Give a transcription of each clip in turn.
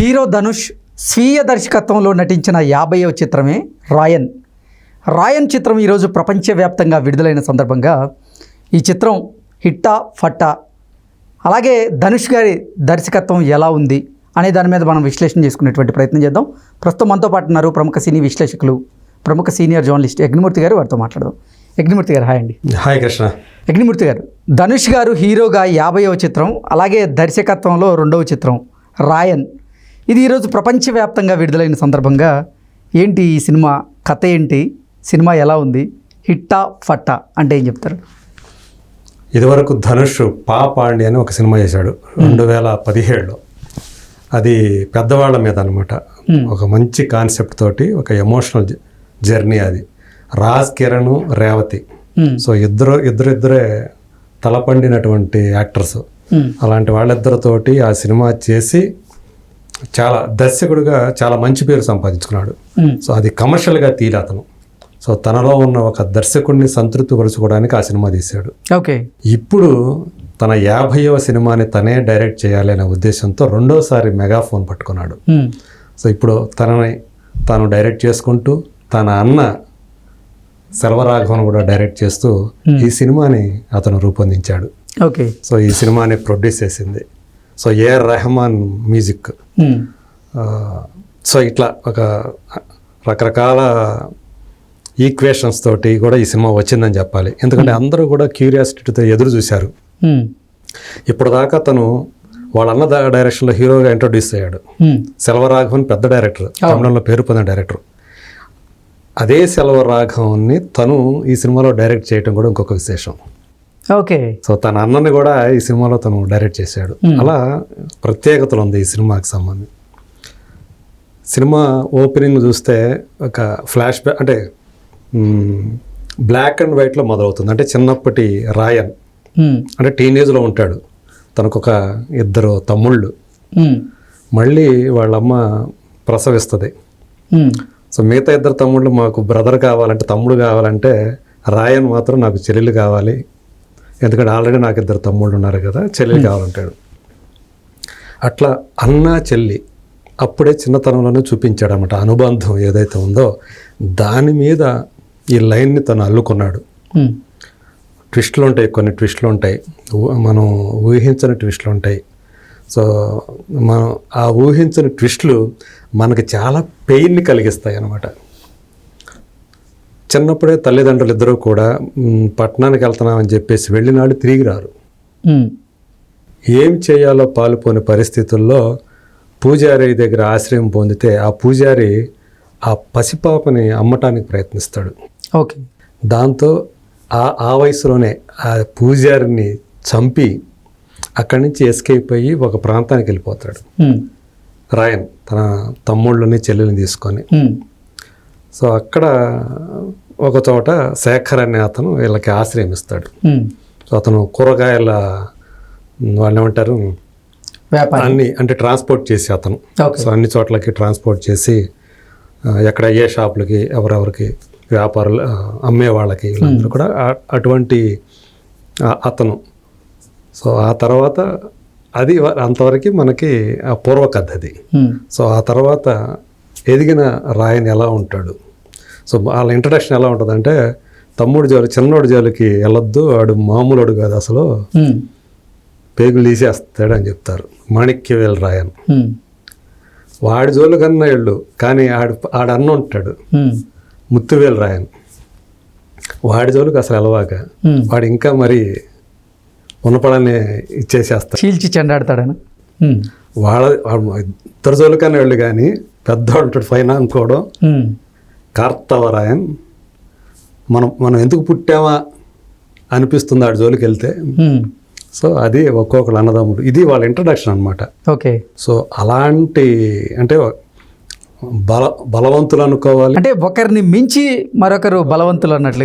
Hero Dhanush స్వీయ దర్శకత్వంలో నటించిన యాభైవ చిత్రమే రాయన్. రాయన్ చిత్రం ఈరోజు ప్రపంచవ్యాప్తంగా విడుదలైన సందర్భంగా ఈ చిత్రం హిట్టా ఫట్టా. అలాగే ధనుష్ గారి దర్శకత్వం ఎలా ఉంది అనే దాని మీద మనం విశ్లేషణ చేసుకునేటువంటి ప్రయత్నం చేద్దాం. ప్రస్తుతం మనతో పాటు ఉన్నారు ప్రముఖ సినీ విశ్లేషకులు ప్రముఖ సీనియర్ జర్నలిస్ట్ యజ్ఞమూర్తి గారు. వారితో మాట్లాడదాం. యజ్ఞమూర్తి గారు హాయ్ అండి. హాయ్ కృష్ణ. యజ్ఞమూర్తి గారు ధనుష్ గారు హీరోగా యాభైవ చిత్రం అలాగే దర్శకత్వంలో రెండవ చిత్రం రాయన్. ఇది ఈరోజు ప్రపంచవ్యాప్తంగా విడుదలైన సందర్భంగా ఏంటి ఈ సినిమా? కథ ఏంటి? సినిమా ఎలా ఉంది? హిట్టా ఫట్టా అంటే ఏం చెప్తారు? ఇదివరకు ధనుష్ పా పాండి అని ఒక సినిమా చేశాడు రెండు వేల పదిహేడులో. అది పెద్దవాళ్ళ మీద అనమాట ఒక మంచి కాన్సెప్ట్ తోటి ఒక ఎమోషనల్ జర్నీ అది. రాజ్ కిరణ్ రేవతి. సో ఇద్దరు ఇద్దరిద్దరే తలపండినటువంటి యాక్టర్స్. అలాంటి వాళ్ళిద్దరితోటి ఆ సినిమా చేసి చాలా దర్శకుడిగా చాలా మంచి పేరు సంపాదించుకున్నాడు. సో అది కమర్షియల్గా తీలి అతను. సో తనలో ఉన్న ఒక దర్శకుడిని సంతృప్తిపరచుకోవడానికి ఆ సినిమా తీశాడు. ఓకే. ఇప్పుడు తన యాభైవ సినిమాని తనే డైరెక్ట్ చేయాలి అనే ఉద్దేశంతో రెండోసారి మెగాఫోన్ పట్టుకున్నాడు. Hmm. సో ఇప్పుడు తనని తాను డైరెక్ట్ చేసుకుంటూ తన అన్న సెల్వరాఘవన్ కూడా డైరెక్ట్ చేస్తూ ఈ సినిమాని అతను రూపొందించాడు. ఓకే. సో ఈ సినిమాని ప్రొడ్యూస్ చేసింది. So A R Rahman music. Hmm. So ఇట్లా ఒక రకరకాల ఈక్వేషన్స్ తోటి కూడా ఈ సినిమా వచ్చిందని చెప్పాలి. ఎందుకంటే అందరూ కూడా క్యూరియాసిటీతో ఎదురు చూశారు. Hmm. ఇప్పుడు దాకా తను వాళ్ళ అన్న దా- డైరెక్షన్లో హీరోగా ఇంట్రొడ్యూస్ అయ్యాడు. Hmm. సెల్వరాఘవన్ పెద్ద డైరెక్టర్ తమిళంలో పేరు పొందిన డైరెక్టర్. అదే సెల్వరాఘవన్ని తను ఈ సినిమాలో డైరెక్ట్ చేయడం కూడా ఇంకొక విశేషం. ఓకే. సో తన అన్నని కూడా ఈ సినిమాలో తను డైరెక్ట్ చేశాడు. అలా ప్రత్యేకతలు ఉంది ఈ సినిమాకి సంబంధించి. సినిమా ఓపెనింగ్ చూస్తే ఒక ఫ్లాష్ బ్యాక్ అంటే బ్లాక్ అండ్ వైట్లో మొదలవుతుంది. అంటే చిన్నప్పటి రాయన్. Hmm. అంటే టీనేజ్లో ఉంటాడు. తనకు ఒక ఇద్దరు తమ్ముళ్ళు. Hmm. మళ్ళీ వాళ్ళమ్మ ప్రసవిస్తుంది. Hmm. సో మిగతా ఇద్దరు తమ్ముళ్ళు మాకు బ్రదర్ కావాలంటే తమ్ముడు కావాలంటే రాయన్ మాత్రం నాకు చెల్లెలు కావాలి. ఎందుకంటే ఆల్రెడీ నాకు ఇద్దరు తమ్ముళ్ళు ఉన్నారు కదా చెల్లెలు కావాలంటాడు. అట్లా అన్న చెల్లి అప్పుడే చిన్నతనంలోనే చూపించాడు అనమాట అనుబంధం ఏదైతే ఉందో దాని మీద ఈ లైన్ని తను అల్లుకున్నాడు. ట్విస్ట్లు ఉంటాయి కొన్ని ట్విస్ట్లు ఉంటాయి. మనం ఊహించని ట్విస్ట్లు ఉంటాయి. సో మనం ఆ ఊహించని ట్విస్ట్లు మనకి చాలా పెయిన్ని కలిగిస్తాయి అన్నమాట చిన్నప్పుడే తల్లిదండ్రులు ఇద్దరూ కూడా పట్టణానికి వెళ్తున్నామని చెప్పేసి వెళ్ళినాడు తిరిగి రారు. ఏం చేయాలో పాలుపోని పరిస్థితుల్లో పూజారి దగ్గర ఆశ్రయం పొందితే ఆ పూజారి ఆ పసిపాపని అమ్మటానికి ప్రయత్నిస్తాడు ఓకే దాంతో ఆ ఆ వయసులోనే ఆ పూజారిని చంపి అక్కడి నుంచి ఎస్కేప్ అయ్యి ఒక ప్రాంతానికి వెళ్ళిపోతాడు. రాయన్ తన తమ్ముళ్ళని చెల్లెల్ని తీసుకొని. సో అక్కడ ఒక చోట శేఖర్ అనే అతను వీళ్ళకి ఆశ్రయం ఇస్తాడు. సో అతను కూరగాయల వాళ్ళు ఏమంటారు? వ్యాపారం. అన్ని అంటే ట్రాన్స్పోర్ట్ చేసి అతను. సో అన్ని చోట్లకి ట్రాన్స్పోర్ట్ చేసి ఎక్కడ ఏ షాపులకి ఎవరెవరికి వ్యాపారులు అమ్మే వాళ్ళకి వీళ్ళందరూ కూడా అటువంటి అతను. సో ఆ తర్వాత అది అంతవరకు మనకి ఆ పూర్వకథ అది. Hmm. సో ఆ తర్వాత ఎదిగిన రాయన్ ఎలా ఉంటాడు సో వాళ్ళ ఇంట్రడక్షన్ ఎలా ఉంటుందంటే తమ్ముడు జోలి చిన్నోడు జోలికి వెళ్ళొద్దు వాడు మామూలుడు కాదు అసలు. పేగులు తీసేస్తాడు అని చెప్తారు మాణిక్యవేల్ రాయన్. వాడి జోలు కన్నా ఇళ్ళు కానీ ఆడు ఆడ అన్న ఉంటాడు. ముత్తువేలు రాయన్ వాడి జోలికి అసలు ఎలవాక. వాడు ఇంకా మరి ఉన్నపడని ఇచ్చేసేస్తాడు చీల్చి చెండాడతాడనా. వాళ్ళ ఇద్దరు జోలు కన్నా వెళ్ళు కానీ పెద్దవాడు ఉంటాడు పైన అనుకోవడం. కార్తవరాయన్. మనం మనం ఎందుకు పుట్టామా అనిపిస్తుంది ఆడి జోలికి వెళ్తే. సో అది ఒక్కొక్కరు అన్నదమ్ముడు. ఇది వాళ్ళ ఇంట్రడక్షన్ అన్నమాట. ఓకే. సో అలాంటి అంటే బల బలవంతులు అనుకోవాలి. అంటే ఒకరిని మించి మరొకరు బలవంతులు అన్నట్లు.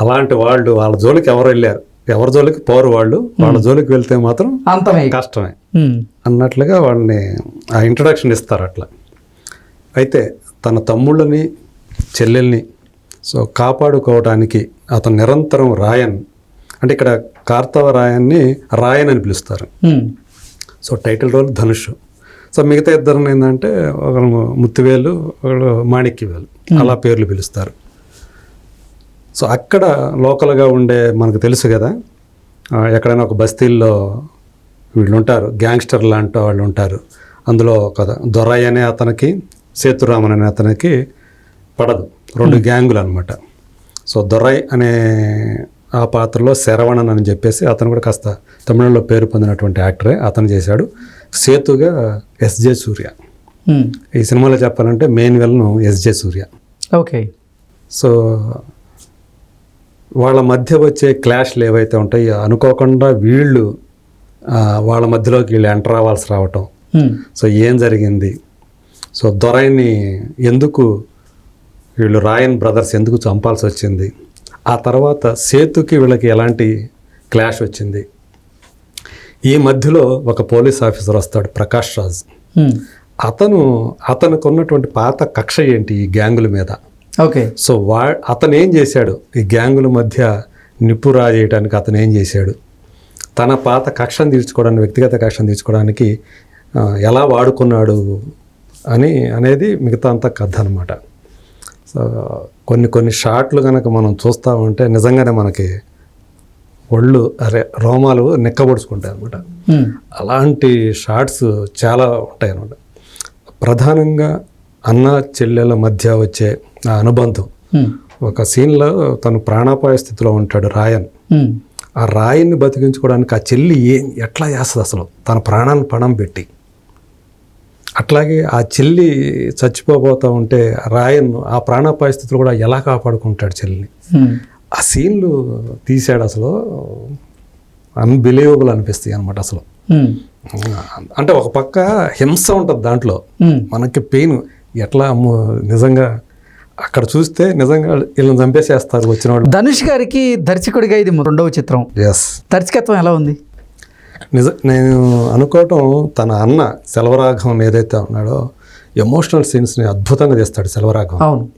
అలాంటి వాళ్ళు వాళ్ళ జోలికి ఎవరు వెళ్ళారు? ఎవరి జోలికి పోరు వాళ్ళు వాళ్ళ జోలికి వెళ్తే మాత్రం అంతమే. కష్టమే. అన్నట్లుగా వాళ్ళని ఆ ఇంట్రడక్షన్ ఇస్తారు అట్లా. అయితే తన తమ్ముళ్ళని చెల్లెల్ని సో కాపాడుకోవడానికి అతను నిరంతరం రాయన్ అంటే ఇక్కడ కార్తవ రాయన్ని రాయన్ అని పిలుస్తారు. So title role Dhanush. So మిగతా ఇద్దరిని ఏంటంటే ఒకరు ముత్తివేలు ఒకరు మాణిక్యవేలు. అలా పేర్లు పిలుస్తారు. సో అక్కడ లోకల్గా ఉండే మనకు తెలుసు కదా ఎక్కడైనా ఒక బస్తీల్లో వీళ్ళు ఉంటారు గ్యాంగ్స్టర్ లాంటి వాళ్ళు ఉంటారు అందులో ఒక దొరయ్య అనే అతనికి సేతురామన్ అనే అతనికి పడదు. రెండు గ్యాంగులు అనమాట సో దొరై అనే ఆ పాత్రలో శరవణన్ అని చెప్పేసి అతను కూడా కాస్త తమిళంలో పేరు పొందినటువంటి యాక్టరే అతను చేశాడు. సేతుగా ఎస్జే సూర్య. ఈ సినిమాలో చెప్పాలంటే మెయిన్ వెల్ను ఎస్జే సూర్య. ఓకే. సో వాళ్ళ మధ్య వచ్చే క్లాష్లు ఏవైతే ఉంటాయో అనుకోకుండా వీళ్ళు వాళ్ళ మధ్యలోకి వీళ్ళు ఎంటర్ అవ్వాల్సి రావటం. సో ఏం జరిగింది? సో దొరైని ఎందుకు వీళ్ళు రాయన్ బ్రదర్స్ ఎందుకు చంపాల్సి వచ్చింది? ఆ తర్వాత సేతుకి వీళ్ళకి ఎలాంటి క్లాష్ వచ్చింది? ఈ మధ్యలో ఒక పోలీస్ ఆఫీసర్ వస్తాడు ప్రకాష్ రాజ్. అతను అతనికి ఉన్నటువంటి పాత కక్ష ఏంటి ఈ గ్యాంగుల మీద? ఓకే. సో వా అతను ఏం చేశాడు? ఈ గ్యాంగుల మధ్య నిప్పు రాజేయడానికి అతను ఏం చేశాడు? తన పాత కక్షను తీర్చుకోవడానికి వ్యక్తిగత కక్షను తీర్చుకోవడానికి ఎలా వాడుకున్నాడు అని అనేది మిగతా అంతా కథ అనమాట సో కొన్ని కొన్ని షాట్లు కనుక మనం చూస్తూ ఉంటే నిజంగానే మనకి ఒళ్ళు అరే రోమాలు నెక్కబడుచుకుంటాయి అనమాట. అలాంటి షార్ట్స్ చాలా ఉంటాయి అన్నమాట ప్రధానంగా అన్న చెల్లెల మధ్య వచ్చే ఆ అనుబంధం. ఒక సీన్లో తను ప్రాణాపాయ స్థితిలో ఉంటాడు రాయన్. ఆ రాయన్ని బతికించుకోవడానికి ఆ చెల్లి ఏం ఎట్లా చేస్తుంది అసలు తన ప్రాణాన్ని పణం పెట్టి అట్లాగే ఆ చెల్లి చచ్చిపోబోతూ ఉంటే రాయన్ ఆ ప్రాణాపాయ స్థితిలో కూడా ఎలా కాపాడుకుంటాడు చెల్లిని. ఆ సీన్లు తీశాడు అసలు అన్బిలీవబుల్ అనిపిస్తాయి అనమాట అసలు. అంటే ఒక పక్క హింస ఉంటుంది దాంట్లో. మనకి పెయిన్ ఎట్లా నిజంగా అక్కడ చూస్తే నిజంగా వీళ్ళని చంపేసేస్తారు వచ్చిన వాళ్ళు. ధనుష్ గారికి దర్శకుడిగా ఇది రెండవ చిత్రం. ఎస్ దర్శకత్వం ఎలా ఉంది? నిజ నేను అనుకోవటం తన అన్న సెలవరాఘవం ఏదైతే ఉన్నాడో ఎమోషనల్ సీన్స్ని అద్భుతంగా తీస్తాడు సెలవరాఘవం. అవును.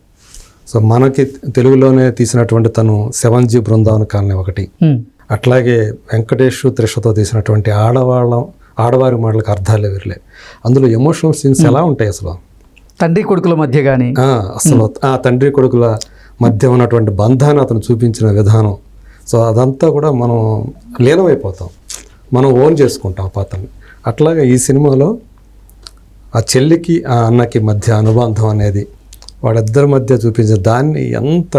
సో మనకి తెలుగులోనే తీసినటువంటి తను సెవెన్ జీ బృందావన కాలనీ ఒకటి. అట్లాగే వెంకటేష్ త్రిషతో తీసినటువంటి ఆడవాళ్ళ ఆడవారి మాటలకు అర్థాలే విరలే. అందులో ఎమోషనల్ సీన్స్ ఎలా ఉంటాయి అసలు? తండ్రి కొడుకుల మధ్య కానీ అసలు ఆ తండ్రి కొడుకుల మధ్య ఉన్నటువంటి బంధాన్ని అతను చూపించిన విధానం. సో అదంతా కూడా మనం లీనమైపోతాం. మనం ఓన్ చేసుకుంటాం ఆ పాత్రని. అట్లాగే ఈ సినిమాలో ఆ చెల్లికి ఆ అన్నకి మధ్య అనుబంధం అనేది వాళ్ళిద్దరి మధ్య చూపించే దాన్ని ఎంత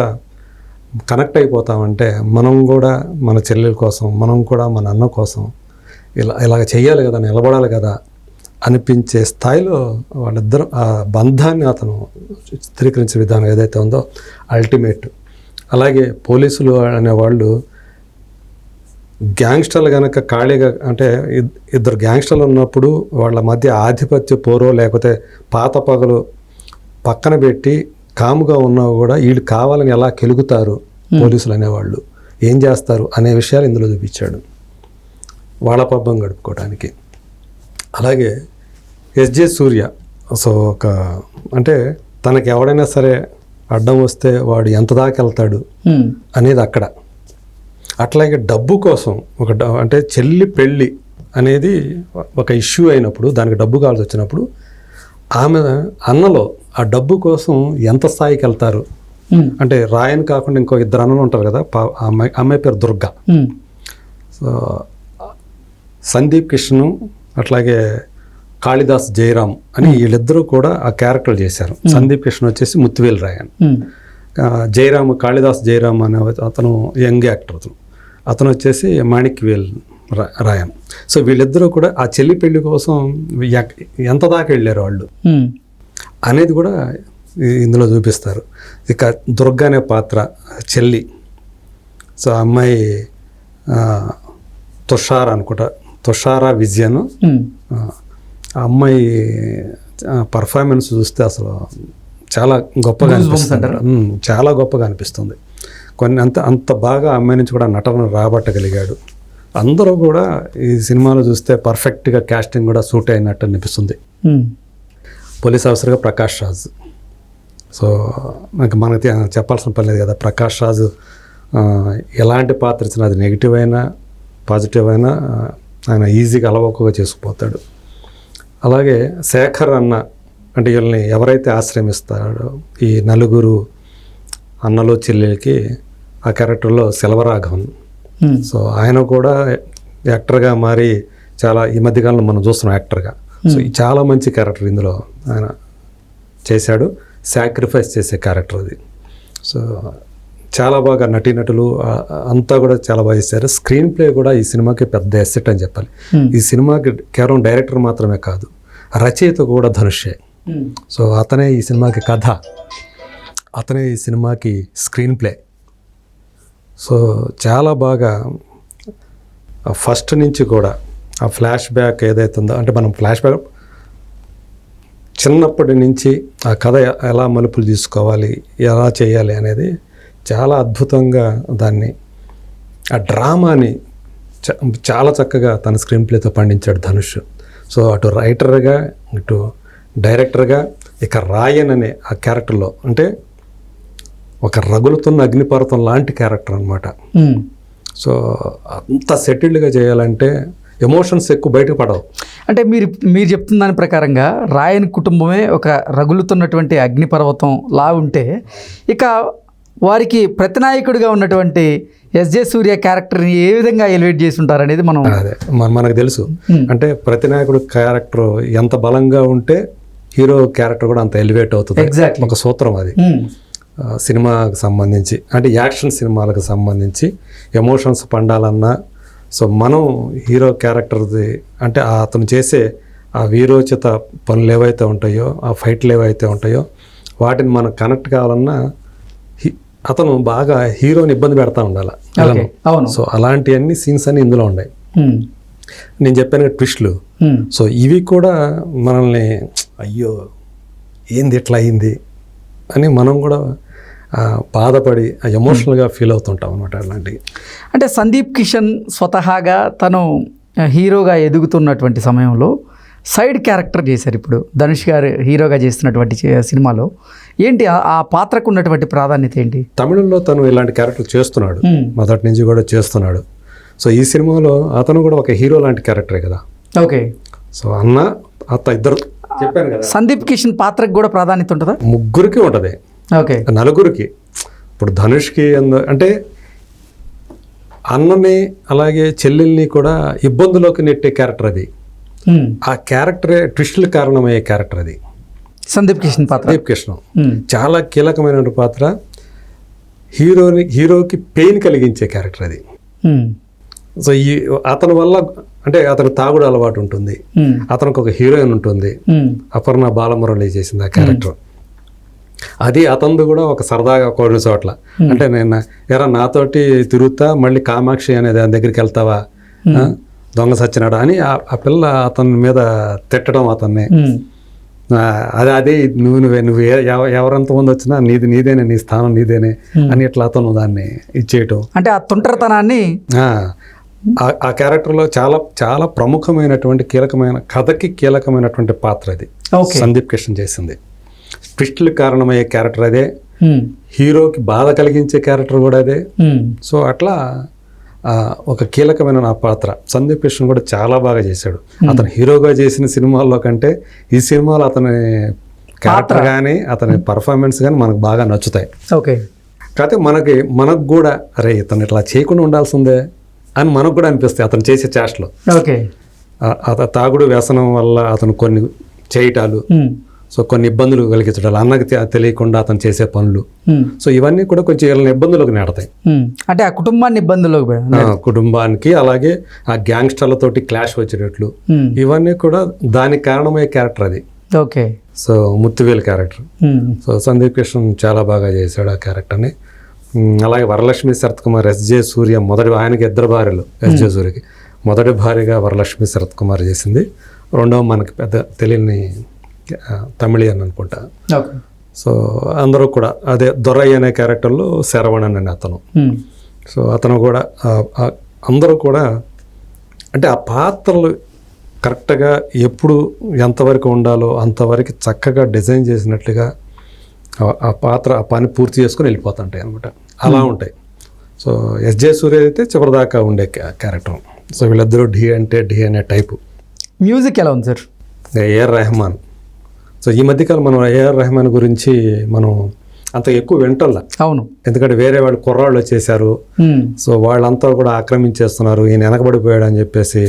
కనెక్ట్ అయిపోతామంటే మనం కూడా మన చెల్లెల కోసం మనం కూడా మన అన్న కోసం ఇలా ఇలాగ చేయాలి కదా నిలబడాలి కదా అనిపించే స్థాయిలో వాళ్ళిద్దరు ఆ బంధాన్ని అతను చిత్రీకరించే విధానం ఏదైతే ఉందో అల్టిమేట్. అలాగే పోలీసులు అనేవాళ్ళు గ్యాంగ్స్టర్లు కనుక ఖాళీగా అంటే ఇద్- ఇద్దరు గ్యాంగ్స్టర్లు ఉన్నప్పుడు వాళ్ళ మధ్య ఆధిపత్య పోరో లేకపోతే పాత పగలు పక్కన పెట్టి కాముగా ఉన్నా కూడా వీళ్ళు కావాలని ఎలా కెలుగుతారు పోలీసులు అనేవాళ్ళు? ఏం చేస్తారు అనే విషయాలు ఇందులో చూపించాడు. వాళ్ళ పబ్బం గడుపుకోవడానికి అలాగే ఎస్జే సూర్య సో ఒక అంటే తనకి ఎవడైనా సరే అడ్డం వస్తే వాడు ఎంత దాకా వెళ్తాడు. అనేది అక్కడ అట్లాగే డబ్బు కోసం ఒక అంటే చెల్లి పెళ్ళి అనేది ఒక ఇష్యూ అయినప్పుడు దానికి డబ్బు కావాల్సి వచ్చినప్పుడు ఆమె అన్నలో ఆ డబ్బు కోసం ఎంత స్థాయికి వెళ్తారు. అంటే రాయన్ కాకుండా ఇంకో ఇద్దరు అన్నలు ఉంటారు కదా అమ్మాయి అమ్మాయి పేరు దుర్గా. సో సందీప్ కిషన్ అట్లాగే కాళిదాస్ జయరామ్ అని వీళ్ళిద్దరూ కూడా ఆ క్యారెక్టర్ చేశారు. సందీప్ కిషన్ వచ్చేసి ముత్తువేల్ రాయన్. ఉమ్. ఆ, జయరామ్ కాళిదాస్ జయరామ్ అనే అతను యంగ్ యాక్టర్ అతను. అతను వచ్చేసి మాణిక్వేల్ రాయన్. సో వీళ్ళిద్దరూ కూడా ఆ చెల్లి పెళ్ళి కోసం ఎంత దాకా వెళ్ళారు వాళ్ళు. అనేది కూడా ఇందులో చూపిస్తారు. ఇక దుర్గ అనే పాత్ర చెల్లి. సో ఆ అమ్మాయి తుషార్ అనుకుంటా. తుషారా విజయన్. ఆ అమ్మాయి పర్ఫార్మెన్స్ చూస్తే అసలు చాలా గొప్పగా అనిపిస్తుంది. చాలా గొప్పగా అనిపిస్తుంది. కొన్ని అంత అంత బాగా అమ్మాయి నుంచి కూడా నటన రాబట్టగలిగాడు. అందరూ కూడా ఈ సినిమాలో చూస్తే పర్ఫెక్ట్గా కాస్టింగ్ కూడా సూట్ అయినట్టు అనిపిస్తుంది. పోలీస్ ఆఫీసర్గా ప్రకాష్ రాజ్. సో నాకు మనకి చెప్పాల్సిన పని లేదు కదా ప్రకాష్ రాజు ఎలాంటి పాత్ర ఇచ్చినా అది నెగిటివ్ అయినా పాజిటివ్ అయినా ఆయన ఈజీగా అలవోకగా చేసుకుపోతాడు. అలాగే శేఖర్ అన్న అంటే వీళ్ళని ఎవరైతే ఆశ్రమిస్తాడో ఈ నలుగురు అన్నలు చెల్లెలకి ఆ క్యారెక్టర్లో సెలవరాఘవన్ సో ఆయన కూడా యాక్టర్గా మారి చాలా ఈ మధ్యకాలంలో మనం చూస్తున్నాం యాక్టర్గా. సో చాలా మంచి క్యారెక్టర్ ఇందులో ఆయన చేశాడు సాక్రిఫైస్ చేసే క్యారెక్టర్ అది. సో చాలా బాగా నటీనటులు అంతా కూడా చాలా బాగా చేశారు. స్క్రీన్ ప్లే కూడా ఈ సినిమాకి పెద్ద ఎసెట్ అని చెప్పాలి. ఈ సినిమాకి కేవలం డైరెక్టర్ మాత్రమే కాదు రచయిత కూడా ధనుషే. సో అతనే ఈ సినిమాకి కథ. అతనే ఈ సినిమాకి స్క్రీన్ ప్లే. సో చాలా బాగా ఫస్ట్ నుంచి కూడా ఆ ఫ్లాష్ బ్యాక్ ఏదైతే ఉందో అంటే మనం ఫ్లాష్ బ్యాక్ చిన్నప్పటి నుంచి ఆ కథ ఎలా మలుపులు తీసుకోవాలి ఎలా చేయాలి అనేది చాలా అద్భుతంగా దాన్ని ఆ డ్రామాని చాలా చక్కగా తన స్క్రీన్ ప్లేతో పండించాడు ధనుష్. సో అటు రైటర్గా ఇటు డైరెక్టర్గా ఇక రాయన్ అనే ఆ క్యారెక్టర్లో అంటే ఒక రగులుతున్న అగ్నిపర్వతం లాంటి క్యారెక్టర్ అనమాట ఉమ్. సో అంత సెటిల్డ్గా చేయాలంటే ఎమోషన్స్ ఎక్కువ బయటకు పడవు అంటే మీరు మీరు చెప్తున్న దాని ప్రకారంగా రాయన్ కుటుంబమే ఒక రగులుతున్నటువంటి అగ్నిపర్వతం లా ఉంటే ఇక వారికి ప్రతినాయకుడిగా ఉన్నటువంటి ఎస్జే సూర్య క్యారెక్టర్ని ఏ విధంగా ఎలివేట్ చేసి ఉంటారు అనేది మనం అదే మన మనకు తెలుసు. అంటే ప్రతినాయకుడు క్యారెక్టర్ ఎంత బలంగా ఉంటే హీరో క్యారెక్టర్ కూడా అంత ఎలివేట్ అవుతుంది Exactly. ఒక సూత్రం అది సినిమాకు సంబంధించి అంటే యాక్షన్ సినిమాలకు సంబంధించి ఎమోషన్స్ పండాలన్నా సో మనం హీరో క్యారెక్టర్ది అంటే అతను చేసే ఆ వీరోచిత పనులు ఏవైతే ఉంటాయో ఆ ఫైట్లు ఏవైతే ఉంటాయో వాటిని మనం కనెక్ట్ కావాలన్నా అతను బాగా హీరోని ఇబ్బంది పెడతా ఉండాలి అవును. సో అలాంటి అన్ని సీన్స్ అన్ని ఇందులో ఉన్నాయి. నేను చెప్పాను ట్విస్ట్లు. సో ఇవి కూడా మనల్ని అయ్యో ఏంది ఇట్లా అయింది అని మనం కూడా ఆ, బాధపడి ఎమోషనల్గా ఫీల్ అవుతుంటాం అనమాట అలాంటివి. అంటే సందీప్ కిషన్ స్వతహాగా తను హీరోగా ఎదుగుతున్నటువంటి సమయంలో సైడ్ క్యారెక్టర్ చేశారు ఇప్పుడు. ధనుష్ గారు హీరోగా చేస్తున్నటువంటి సినిమాలో. ఏంటి ఆ- పాత్రకు ఉన్నటువంటి ప్రాధాన్యత ఏంటి? తమిళంలో తను ఇలాంటి క్యారెక్టర్ చేస్తున్నాడు. మొదటి నుంచి కూడా చేస్తున్నాడు. సో ఈ సినిమాలో అతను కూడా ఒక హీరో లాంటి క్యారెక్టరే కదా. ఓకే. సో అన్న అత్త ఇద్దరు చెప్పాను కదా. సందీప్ కిషన్ పాత్రకు కూడా ప్రాధాన్యత ఉంటుందా? ముగ్గురికి ఉంటుంది. ఓకే. నలుగురికి. ఇప్పుడు ధనుష్కి అంటే అన్నని అలాగే చెల్లెల్ని కూడా ఇబ్బందులోకి నెట్టే క్యారెక్టర్ అది. ఆ క్యారెక్టరే ట్విస్టులు కారణమయ్యే క్యారెక్టర్ అది. సందీప్ కిషన్ పాత్ర. దీప్ కృష్ణ ఉమ్, చాలా కీలకమైన పాత్ర. హీరోని హీరోకి పెయిన్ కలిగించే క్యారెక్టర్ అది. ఉమ్, సో ఈ అతని వల్ల అంటే అతను తాగుడు అలవాటు ఉంటుంది. అతనికి ఒక హీరోయిన్ ఉంటుంది. అపర్ణ బాలమురళి చేసింది ఆ క్యారెక్టర్ అది అతనిది కూడా ఒక సరదాగా కొన్ని చోట్ల. అంటే నేను ఎరా నాతోటి తిరుగుతా మళ్ళీ కామాక్షి అనే దాని దగ్గరికి వెళ్తావా? దొంగ సచ్చినాడు అని ఆ పిల్ల అతని మీద తిట్టడం అతన్ని. అదే అదే నువ్వు నువ్వే నువ్వు ఎవరెంత మంది వచ్చినా నీది నీదేనే నీ స్థానం నీదేనే అని ఇట్లా అతను దాన్ని ఇచ్చేయటం. అంటే ఆ తుంటరితనాన్ని ఆ, క్యారెక్టర్లో చాలా చాలా ప్రముఖమైనటువంటి కీలకమైన కథకి కీలకమైనటువంటి పాత్ర అది. సందీప్ కిషన్ చేసింది. ట్విస్టులు కారణమయ్యే క్యారెక్టర్ అదే. హీరోకి బాధ కలిగించే క్యారెక్టర్ కూడా అదే. సో అట్లా ఒక కీలకమైన నా పాత్ర. సందీప్ కిషన్ కూడా చాలా బాగా చేశాడు. అతను హీరోగా చేసిన సినిమాల్లో కంటే ఈ సినిమాలో అతని క్యారెక్టర్ కానీ అతని పర్ఫార్మెన్స్ కానీ మనకు బాగా నచ్చుతాయి. ఓకే. కాకపోతే మనకి మనకు కూడా అరే ఇతను ఇట్లా చేయకుండా ఉండాల్సిందే అని మనకు కూడా అనిపిస్తాయి అతను చేసే చేష్టలు ఓకే. తాగుడు వ్యసనం వల్ల అతను కొన్ని చేయటాలు సో కొన్ని ఇబ్బందులు కలిగించడాలు. అన్నకి తెలియకుండా అతను చేసే పనులు. సో ఇవన్నీ కూడా కొంచెం వీళ్ళని ఇబ్బందులకు నెడతాయి. అంటే ఆ కుటుంబాన్ని ఆ, కుటుంబానికి అలాగే ఆ గ్యాంగ్స్టర్లతోటి క్లాష్ వచ్చేటట్లు. ఉమ్, ఇవన్నీ కూడా దానికి కారణమయ్యే క్యారెక్టర్ అది. Okay. So Muthuvelu character. So Sandeep Krishna చాలా బాగా చేశాడు ఆ క్యారెక్టర్ని. అలాగే వరలక్ష్మి శరత్ కుమార్ ఎస్జే సూర్య మొదటి ఆయనకి ఇద్దరు భార్యలు ఎస్జే సూర్యకి. మొదటి భార్యగా వరలక్ష్మి శరత్ కుమార్ చేసింది. రెండవ మనకి పెద్ద తెలియని తమిళియన్ అనుకుంటా సో అందరూ కూడా అదే దొరయ్య అనే క్యారెక్టర్లో శరవణన్ అని అతను. సో అతను కూడా అందరూ కూడా అంటే ఆ పాత్రలు కరెక్ట్గా ఎప్పుడు ఎంతవరకు ఉండాలో అంతవరకు చక్కగా డిజైన్ చేసినట్లుగా ఆ- పాత్ర ఆ పని పూర్తి చేసుకొని వెళ్ళిపోతుంటాయి అనమాట అలా ఉంటాయి. సో ఎస్జే సూర్య అయితే చివరిదాకా ఉండే క్యా- క్యారెక్టర్. సో వీళ్ళిద్దరూ ఢీ అంటే ఢీ అనే టైపు. మ్యూజిక్ ఎలా ఉంది సార్? ఏఆర్ రెహమాన్. సో ఈ మధ్యకాలం మనం ఏఆర్ రెహమాన్ గురించి మనం అంత ఎక్కువ వింటల్లా. అవును. ఎందుకంటే వేరే వాళ్ళు కుర్రాళ్ళు వచ్చేసారు సో వాళ్ళంతా కూడా ఆక్రమించేస్తున్నారు. ఈయన వెనకబడిపోయాడు అని చెప్పేసి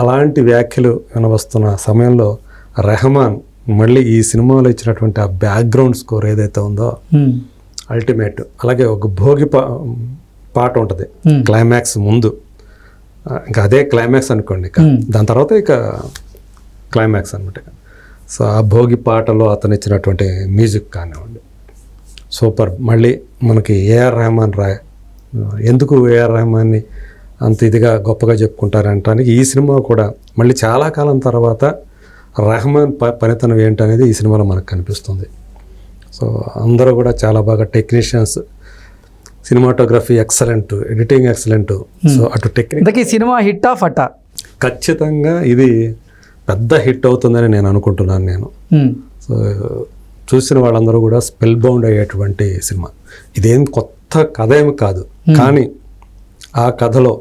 అలాంటి వ్యాఖ్యలు వినవస్తున్న సమయంలో రెహమాన్ మళ్ళీ ఈ సినిమాలో ఇచ్చినటువంటి ఆ బ్యాక్గ్రౌండ్ స్కోర్ ఏదైతే ఉందో అల్టిమేట్. అలాగే ఒక భోగి పా పాట ఉంటుంది. క్లైమాక్స్ ముందు. ఇంకా అదే క్లైమాక్స్ అనుకోండి ఇక. దాని తర్వాత ఇక క్లైమాక్స్ అనమాట సో ఆ భోగి పాటలో అతను ఇచ్చినటువంటి మ్యూజిక్ కానివ్వండి. సూపర్. మళ్ళీ మనకి ఏఆర్ రెహమాన్ రాయ్. ఎందుకు ఏఆర్ రెహమాన్ని అంత ఇదిగా గొప్పగా చెప్పుకుంటారంటానికి ఈ సినిమా కూడా మళ్ళీ చాలా కాలం తర్వాత రెహమాన్ ప పనితనం ఏంటనేది ఈ సినిమాలో మనకు కనిపిస్తుంది. సో అందరూ కూడా చాలా బాగా technicians cinematography excellent editing excellent. So అటు టెక్నిక్ సినిమా హిట్టా ఫట్టా? ఖచ్చితంగా ఇది పెద్ద హిట్ అవుతుందని నేను అనుకుంటున్నాను నేను. సో చూసిన వాళ్ళందరూ కూడా స్పెల్ బౌండ్ అయ్యేటువంటి సినిమా. ఇదేం కొత్త కథ ఏమి కాదు కానీ ఆ కథలో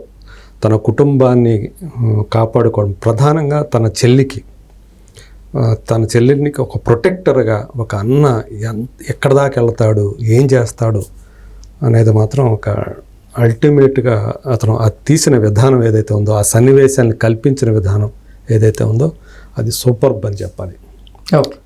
తన కుటుంబాన్ని కాపాడుకోవడం ప్రధానంగా తన చెల్లికి తన చెల్లిని ఒక ప్రొటెక్టర్గా ఒక అన్న ఎక్కడ దాకా వెళ్తాడు ఏం చేస్తాడు అనేది మాత్రం ఒక అల్టిమేట్గా అతను ఆ తీసిన విధానం ఏదైతే ఉందో ఆ సన్నివేశాన్ని కల్పించిన విధానం ఏదైతే ఉందో అది సూపర్బ్ అని చెప్పాలి. ఓకే.